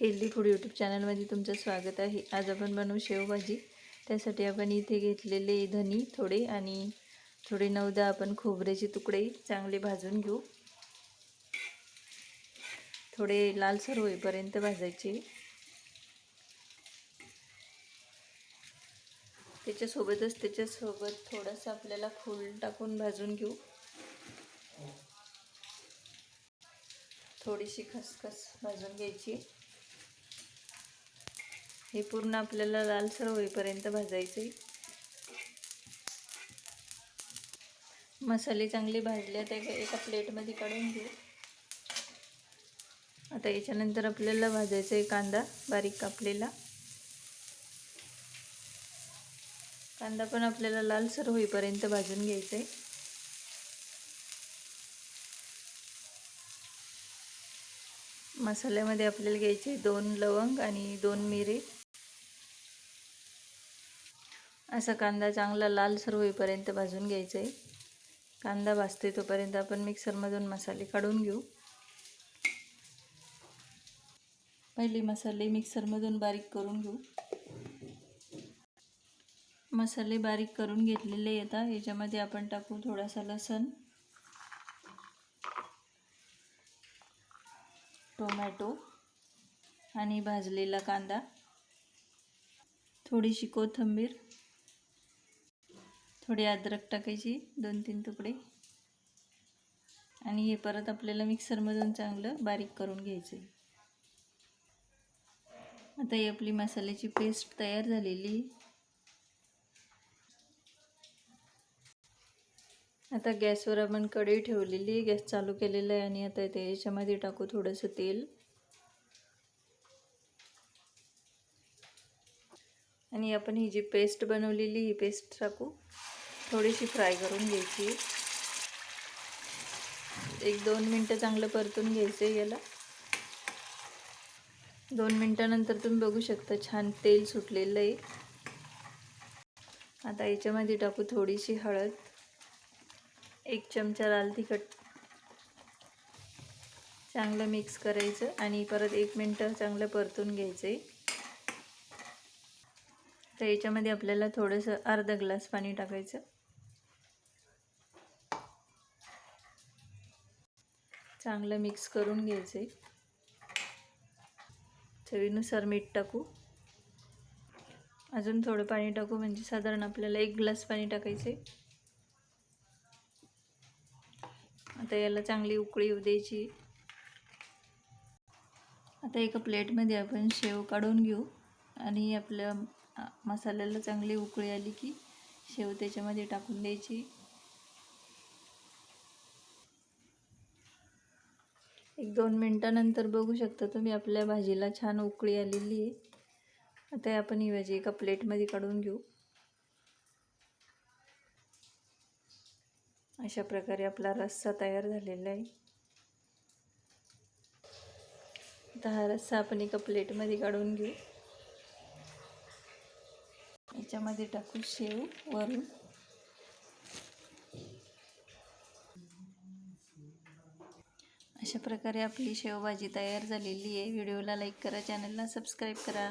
Healthy food YouTube चॅनलमध्ये तुमचं स्वागत आहे. आज आपण बनवू शेवभाजी. त्यासाठी आपण इथे घेतलेले धनी थोडे आणि थोडे नवदा आपण खोबऱ्याचे तुकडे चांगले भाजून घेऊ. थोडे लालसर होईपर्यंत भाजायचे. त्याच्यासोबतच त्याच्यासोबत थोडंसं आपल्याला फूल टाकून भाजून घेऊ. थोडीशी खसखस भाजून घ्यायची. हे पूर्ण आपल्याला लालसर होईपर्यंत भाजायचे मसाले चांगले भाजले आता एका प्लेटमध्ये काढून घेऊ. आता याच्यानंतर आपल्याला भाजायचा आहे कांदा बारीक कापलेला. कांदा पण आपल्याला लालसर होईपर्यंत भाजून घ्यायचा आहे मसाल्यामध्ये आपल्याला घ्यायचे दोन लवंग आणि दोन मिरे. असा कांदा चांगला लालसर होईपर्यंत भाजून घ्यायचा आहे कांदा भाजते तोपर्यंत आपण मिक्सरमधून मसाले काढून घेऊ. पहिले मसाले मिक्सरमधून बारीक करून घेऊ. मसाले बारीक करून घेतलेले येतात याच्यामध्ये आपण टाकू थोडासा लसण टोमॅटो आणि भाजलेला कांदा थोडीशी कोथिंबीर थोडी अद्रक टाकायची दोन तीन तुकडे. आणि हे परत आपल्याला मिक्सरमधून चांगलं बारीक करून घ्यायचं आहे. आता ही आपली मसाल्याची पेस्ट तयार झालेली. आता गॅसवर आपण कढई ठेवलेली गॅस चालू केलेला आहे आणि आता ते याच्यामध्ये टाकू थोडंसं तेल. आणि आपण ही जी पेस्ट बनवलेली ही पेस्ट टाकू. थोडीशी फ्राय करून घ्यायची. एक दोन मिनटं चांगलं परतून घ्यायचं आहे याला. दोन मिनटानंतर तुम्ही बघू शकता छान तेल सुटलेलं आहे. आता याच्यामध्ये टाकू थोडीशी हळद. एक चमचा लाल तिखट. चांगलं मिक्स करायचं आणि परत एक मिनटं चांगलं परतून घ्यायचं आहे तर याच्यामध्ये आपल्याला थोडंसं अर्धा ग्लास पाणी टाकायचं. चांगलं मिक्स करून घ्यायचं. चवीनुसार मीठ टाकू. अजून थोडं पाणी टाकू म्हणजे साधारण आपल्याला एक ग्लास पाणी टाकायचे आता याला चांगली उकळी येऊ द्यायची. आता एका प्लेटमध्ये आपण शेव काढून घेऊ. आणि आपल्या मसाल्याला चांगली उकळी आली की शेव त्याच्यामध्ये टाकून द्यायची. एक दोन मिनटानंतर बघू शकता तुम्ही आपल्या भाजीला छान उकळी आलेली आहे. आता आपण ही भाजी एका प्लेटमध्ये काढून घेऊ. अशा प्रकारे आपला रस्सा तयार झालेला आहे. आता हा रस्सा आपण एका प्लेटमध्ये काढून घेऊ. याच्यामध्ये टाकू शेव वरून. अशा प्रकारे आपली शेवभाजी तयार झालेली आहे. व्हिडिओला लाईक करा चॅनलला सबस्क्राईब करा.